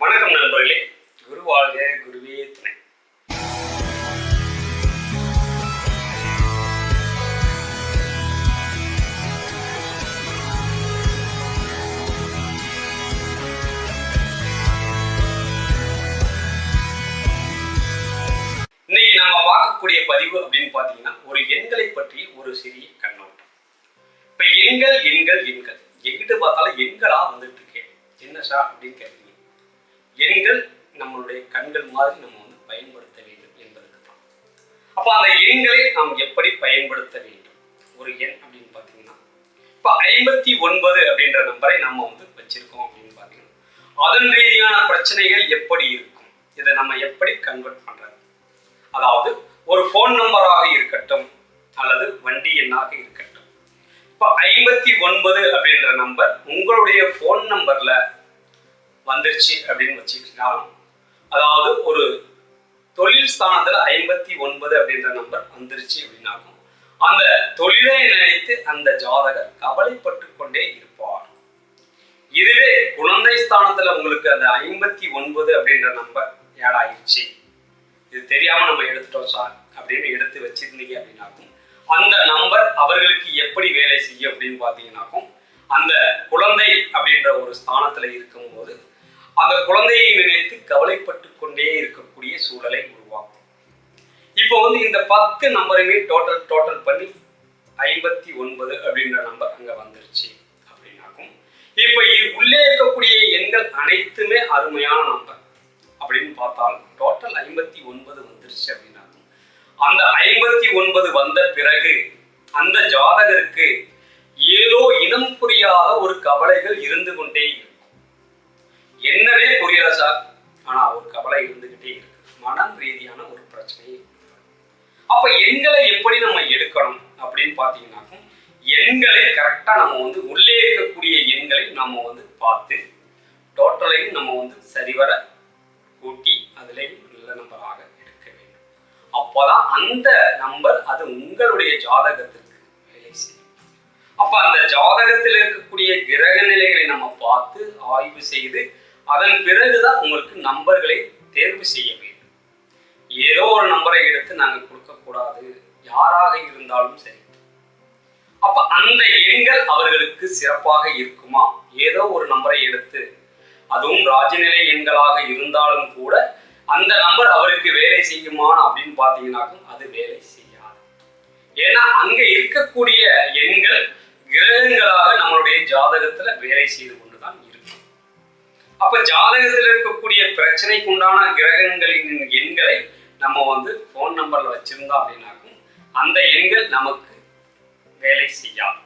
வணக்கம் நண்பர்களே. குரு வாழ்க குருவே துணை. இன்னைக்கு நம்ம பார்க்கக்கூடிய பதிவு அப்படின்னு பார்த்தீங்கன்னா ஒரு எண்களை பற்றி ஒரு சிறிய கண்ணோட்டம். இப்ப எண்கள் எண்கள் எண்கள். எங்கிட்டு பார்த்தாலும் எண்களா வந்துட்டு இருக்கேன் என்ன சார் அப்படின்னு கேட்குறீங்க எண்கள் நம்மளுடைய கண்கள் மாதிரி நம்ம வந்து பயன்படுத்த வேண்டும் என்பதற்கு தான் அப்போ அந்த எண்களை நாம் எப்படி பயன்படுத்த வேண்டும்? ஒரு எண் அப்படின்னு பார்த்தீங்கன்னா இப்போ ஐம்பத்தி ஒன்பது அப்படின்ற நம்பரை நம்ம வந்து வச்சிருக்கோம் அப்படின்னு பார்த்தீங்கன்னா அதன் ரீதியான பிரச்சனைகள் எப்படி இருக்கும்? இதை நம்ம எப்படி கன்வெர்ட் பண்ணுறது அதாவது ஒரு ஃபோன் நம்பராக இருக்கட்டும் அல்லது வண்டி எண்ணாக இருக்கட்டும். இப்போ ஐம்பத்தி ஒன்பது அப்படின்ற நம்பர் உங்களுடைய ஃபோன் நம்பரில் வந்துருச்சு அப்படின்னு வச்சுக்கிட்டாலும் அதாவது ஒரு தொழில் ஸ்தானத்துல ஐம்பத்தி ஒன்பது அப்படின்ற நம்பர் வந்துருச்சு அப்படின்னாக்கும் அந்த தொழிலை நினைத்து அந்த ஜாதகர் கவலைப்பட்டு கொண்டே இருப்பார். இதுவே குழந்தை ஸ்தானத்துல உங்களுக்கு அந்த ஐம்பத்தி ஒன்பது அப்படின்ற நம்பர் ஆட் ஆயிடுச்சு இது தெரியாம நம்ம எடுத்துட்டோம் சார் அப்படின்னு எடுத்து வச்சிருந்தீங்க அப்படின்னாக்கும் அந்த நம்பர் அவர்களுக்கு எப்படி வேலை செய்யும் அப்படின்னு பார்த்தீங்கன்னாக்கும் அந்த குழந்தை அப்படின்ற ஒரு ஸ்தானத்துல இருக்கும்போது அந்த குழந்தையை நினைத்து கவலைப்பட்டு கொண்டே இருக்கக்கூடிய சூழலை உருவாக்கும். இப்போ வந்து இந்த பத்து நம்பருமே டோட்டல் டோட்டல் பண்ணி ஐம்பத்தி ஒன்பது அப்படின்ற நம்பர் அங்க வந்துருச்சு அப்படின்னாக்கும் இப்போ உள்ளே இருக்கக்கூடிய எண்கள் அனைத்துமே அருமையான நம்பர் அப்படின்னு பார்த்தால் டோட்டல் ஐம்பத்தி ஒன்பது வந்துருச்சு அப்படின்னாக்கும். அந்த ஐம்பத்தி ஒன்பது வந்த பிறகு அந்த ஜாதகருக்கு ஏதோ இனம் புரியாத ஒரு கவலைகள் இருந்து கொண்டே இருக்கும். என்னவே புரியல சார். ஆனா ஒரு கவலை இருந்துகிட்டே இருக்கு. மனம் ரீதியான ஒரு பிரச்சனை அப்ப எண்களை எப்படி நம்ம எடுக்கணும் அப்படின்னு பாத்தீங்கன்னாக்கும் எண்களை கரெக்டா நம்ம வந்து உள்ளே இருக்கக்கூடிய எண்களை நம்ம வந்து பார்த்து டோட்டலையும் நம்ம வந்து சரிவர கூட்டி அதுலேயும் நல்ல நம்பராக எடுக்க வேண்டும். அப்போதான் அந்த நம்பர் அது உங்களுடைய ஜாதகத்திற்கு வேலை செய்யும். அப்போ அந்த ஜாதகத்தில் இருக்கக்கூடிய கிரக நிலைகளை நம்ம பார்த்து ஆய்வு செய்து அதன் பிறகுதான் உங்களுக்கு நம்பர்களை தேர்வு செய்ய வேண்டும். ஏதோ ஒரு நம்பரை எடுத்து நாங்கள் கொடுக்கக்கூடாது. யாராக இருந்தாலும் சரி. அப்ப அந்த எண்கள் அவர்களுக்கு சிறப்பாக இருக்குமா? ஏதோ ஒரு நம்பரை எடுத்து அதுவும் ராஜநிலை எண்களாக இருந்தாலும் கூட அந்த நம்பர் அவருக்கு வேலை செய்யுமா அப்படின்னு பார்த்தீங்கன்னாக்கும் அது வேலை செய்யாது. ஏன்னா அங்க இருக்கக்கூடிய எண்கள் கிரகங்களாக நம்மளுடைய ஜாதகத்துல வேலை செய்து அப்ப ஜாதகத்தில் இருக்கக்கூடிய பிரச்சனைக்கு உண்டான கிரகங்களின் எண்களை நம்ம வந்து ஃபோன் நம்பர்ல வச்சிருந்தோம் அப்படின்னாக்கும் அந்த எண்கள் நமக்கு வேலை செய்யாது.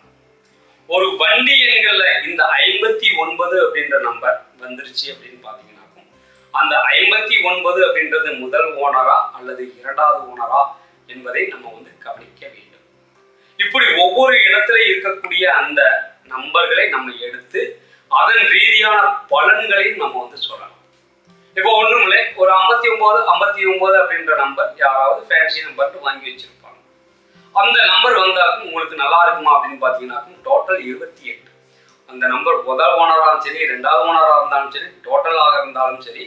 ஒரு வண்டி எண்கள்ல இந்த ஐம்பத்தி ஒன்பது அப்படின்ற நம்பர் வந்துருச்சு அப்படின்னு பாத்தீங்கன்னாக்கும் அந்த ஐம்பத்தி ஒன்பது அப்படின்றது முதல் ஓனரா அல்லது இரண்டாவது ஓனரா என்பதை நம்ம வந்து கவனிக்க வேண்டும். இப்படி ஒவ்வொரு இடத்துல இருக்கக்கூடிய அந்த நம்பர்களை நம்ம எடுத்து அதன் ரீதியான பலன்களையும் நம்ம வந்து சொல்லலாம். இப்போ ஒன்றும் இல்லை. ஒரு ஐம்பத்தி ஒன்பது ஐம்பத்தி ஒன்பது அப்படின்ற நம்பர் யாராவது ஃபேன்சி நம்பர்னு வாங்கி வச்சிருப்பாங்க. அந்த நம்பர் வந்தாக்கும் உங்களுக்கு நல்லா இருக்குமா அப்படின்னு பார்த்தீங்கன்னாக்கும் டோட்டல் இருபத்தி எட்டு. அந்த நம்பர் முதல் ஓனராக சரி ரெண்டாவது ஓனராக இருந்தாலும் சரி டோட்டலாக இருந்தாலும் சரி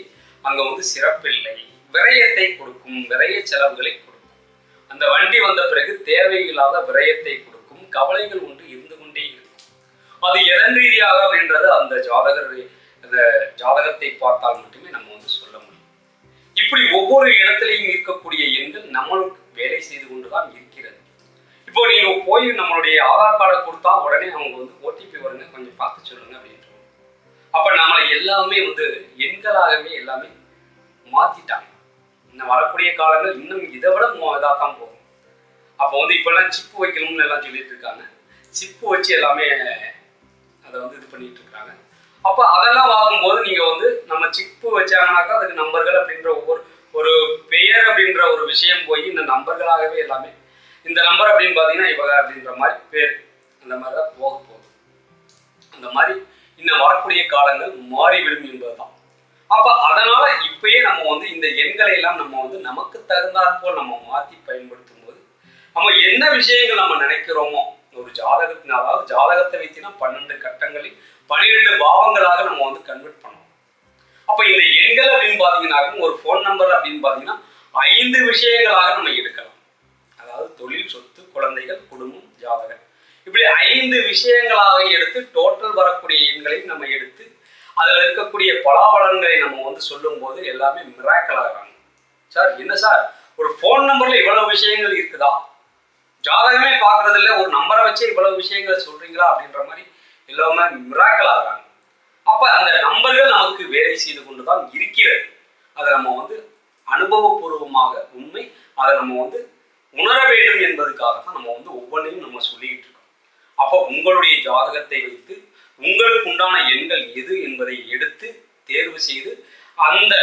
அங்கே வந்து சிறப்பில்லை விரயத்தை கொடுக்கும் விரய செலவுகளை கொடுக்கும். அந்த வண்டி வந்த பிறகு தேவையில்லாத விரயத்தை கொடுக்கும். கவலைகள் ஒன்று இருந்து அது எதன் ரீதியாக அப்படின்றது அந்த ஜாதகர் அந்த ஜாதகத்தை பார்த்தால் மட்டுமே நம்ம வந்து சொல்ல முடியும். இப்படி ஒவ்வொரு இடத்துலையும் இருக்கக்கூடிய எண்கள் நம்மளுக்கு வேலை செய்து கொண்டுதான் இருக்கிறது. இப்போ நீங்க போய் நம்மளுடைய ஆதார் கார்டை கொடுத்தா உடனே அவங்க வந்து ஓடிபி வருங்க கொஞ்சம் பார்த்து சொல்லுங்க அப்படின்ட்டு அப்ப நம்மளை எல்லாமே வந்து எண்களாகவே எல்லாமே மாத்திட்டாங்க. இன்னும் வரக்கூடிய காலங்கள் இன்னும் இதை விட இதாக தான் போகும். அப்போ வந்து இப்பெல்லாம் சிப்பு வைக்கணும்னு எல்லாம் சொல்லிட்டு இருக்காங்க. சிப்பு வச்சு எல்லாமே அதை வந்து இது பண்ணிட்டு இருக்காங்க. அப்போ அதெல்லாம் வாங்கும்போது நீங்க வந்து நம்ம சிப்பு வச்சாங்கனாக்கா அதுக்கு நம்பர்கள் அப்படின்ற ஒவ்வொரு ஒரு பெயர் அப்படின்ற ஒரு விஷயம் போய் இந்த நம்பர்களாகவே எல்லாமே இந்த நம்பர் அப்படின்னு பார்த்தீங்கன்னா இவங்க அப்படின்ற மாதிரி பேர் அந்த மாதிரி தான் போக போகுது. அந்த மாதிரி இன்னும் வரக்கூடிய காலங்கள் மாறிவிடும் என்பதுதான். அப்ப அதனால இப்பயே நம்ம வந்து இந்த எண்களை எல்லாம் நம்ம வந்து நமக்கு தகுந்தாற்போல் நம்ம மாற்றி பயன்படுத்தும் போது நம்ம என்ன விஷயங்கள் நம்ம நினைக்கிறோமோ ஒரு ஜாதகத்தின் அதாவது ஜாதகத்தை வைத்தினா பன்னெண்டு கட்டங்களில் பன்னிரெண்டு பாவங்களாக நம்ம வந்து கன்வெர்ட் பண்ணுவோம். அப்போ இந்த பார்த்தீங்கன்னாக்கும் ஒரு ஃபோன் நம்பர் அப்படின்னு பார்த்தீங்கன்னா ஐந்து விஷயங்களாக நம்ம எடுக்கலாம். அதாவது தொழில் சொத்து குழந்தைகள் குடும்பம் ஜாதகம். இப்படி ஐந்து விஷயங்களாக எடுத்து டோட்டல் வரக்கூடிய எண்களை நம்ம எடுத்து அதில் இருக்கக்கூடிய பலாபலன்களை நம்ம வந்து சொல்லும்போது எல்லாமே மிராக்கல் ஆகிறாங்க. சார் என்ன சார்? ஒரு ஃபோன் நம்பரில் இவ்வளவு விஷயங்கள் இருக்குதா? ஜாதகமே பார்க்கறது இல்லை ஒரு நம்பரை வச்சு இவ்வளவு விஷயங்கள் சொல்றீங்களா அப்படின்ற மாதிரி எல்லாமே மிராக்கல் ஆகிறாங்க அப்ப அந்த நம்பர்கள் நமக்கு வேலை செய்து கொண்டுதான் இருக்கிறது. அதை நம்ம வந்து அனுபவபூர்வமாக உண்மை அதை நம்ம வந்து உணர வேண்டும் என்பதுக்காக தான் நம்ம வந்து ஒவ்வொன்றையும் நம்ம சொல்லிக்கிட்டு இருக்கோம். அப்போ உங்களுடைய ஜாதகத்தை வைத்து உங்களுக்கு உண்டான எண்கள் எது என்பதை எடுத்து தேர்வு செய்து அந்த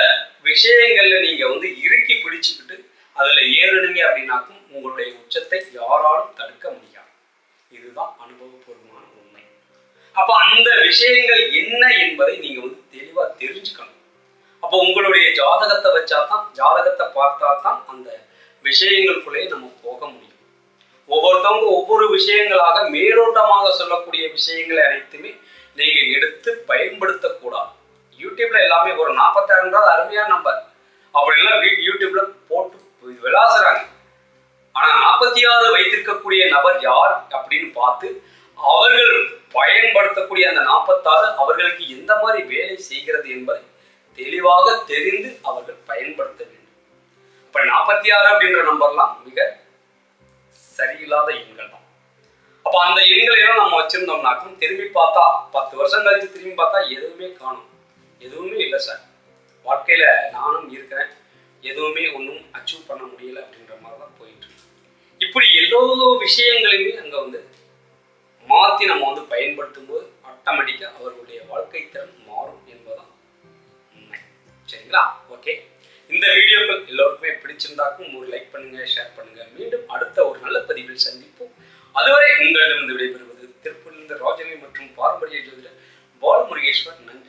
விஷயங்களில் நீங்கள் வந்து இறுக்கி பிடிச்சிக்கிட்டு அதில் ஏறுனீங்க அப்படின்னாக்கும் உங்களுடைய உச்சத்தை யாராலும் தடுக்க முடியாது. இதுதான் அனுபவபூர்வமான உண்மை. அப்ப அந்த விஷயங்கள் என்ன என்பதை நீங்க வந்து தெளிவா தெரிஞ்சுக்கணும். அப்போ உங்களுடைய ஜாதகத்தை வச்சா தான் ஜாதகத்தை பார்த்தா தான் அந்த விஷயங்களுக்குள்ளே நம்ம போக முடியும். ஒவ்வொருத்தவங்க ஒவ்வொரு விஷயங்களாக மேலோட்டமாக சொல்லக்கூடிய விஷயங்களை அனைத்துமே நீங்க எடுத்து பயன்படுத்தக்கூடாது. யூடியூப்ல எல்லாமே ஒரு நாற்பத்தாயிரம் அருமையான நம்பர். அப்படிலாம் எல்லாம் யூடியூப்ல போட்டு விளாசுறாங்க. ஆனா நாற்பத்தி ஆறு வைத்திருக்கக்கூடிய நபர் யார் அப்படின்னு பார்த்து அவர்கள் பயன்படுத்தக்கூடிய அந்த நாற்பத்தாறு அவர்களுக்கு எந்த மாதிரி வேலை செய்கிறது என்பதை தெளிவாக தெரிந்து அவர்கள் பயன்படுத்த வேண்டும். இப்ப நாற்பத்தி ஆறு அப்படின்ற நம்பர்லாம் மிக சரியில்லாத எண்கள் தான். அப்ப அந்த எண்களை எல்லாம் நம்ம வச்சிருந்தோம்னாக்கும் திரும்பி பார்த்தா பத்து வருஷம் கழிச்சு திரும்பி பார்த்தா எதுவுமே காணும். எதுவுமே இல்லை சார். வாழ்க்கையில நானும் இருக்கிறேன். எதுவுமே ஒன்றும் அச்சீவ் பண்ண முடியல அப்படின்ற மாதிரி தான் போயிட்டு இப்படி எல்லா விஷயங்களையுமே அங்க வந்து மாத்தி நம்ம வந்து பயன்படுத்தும் போது ஆட்டோமேட்டிக்கா அவர்களுடைய வாழ்க்கை திறன் மாறும் என்பதுதான் உண்மை. சரிங்களா? ஓகே இந்த வீடியோக்கள் எல்லோருக்குமே பிடிச்சிருந்தாக்கும் ஒரு லைக் பண்ணுங்க ஷேர் பண்ணுங்க. மீண்டும் அடுத்த ஒரு நல்ல பதிவில் சந்திப்போம். அதுவரை உங்களிடமிருந்து விடைபெறுவது திருப்பூரிலிருந்து ராஜனி மற்றும் பாரம்பரிய ஜோதிடர் பாலமுருகேஸ்வர். நன்றி.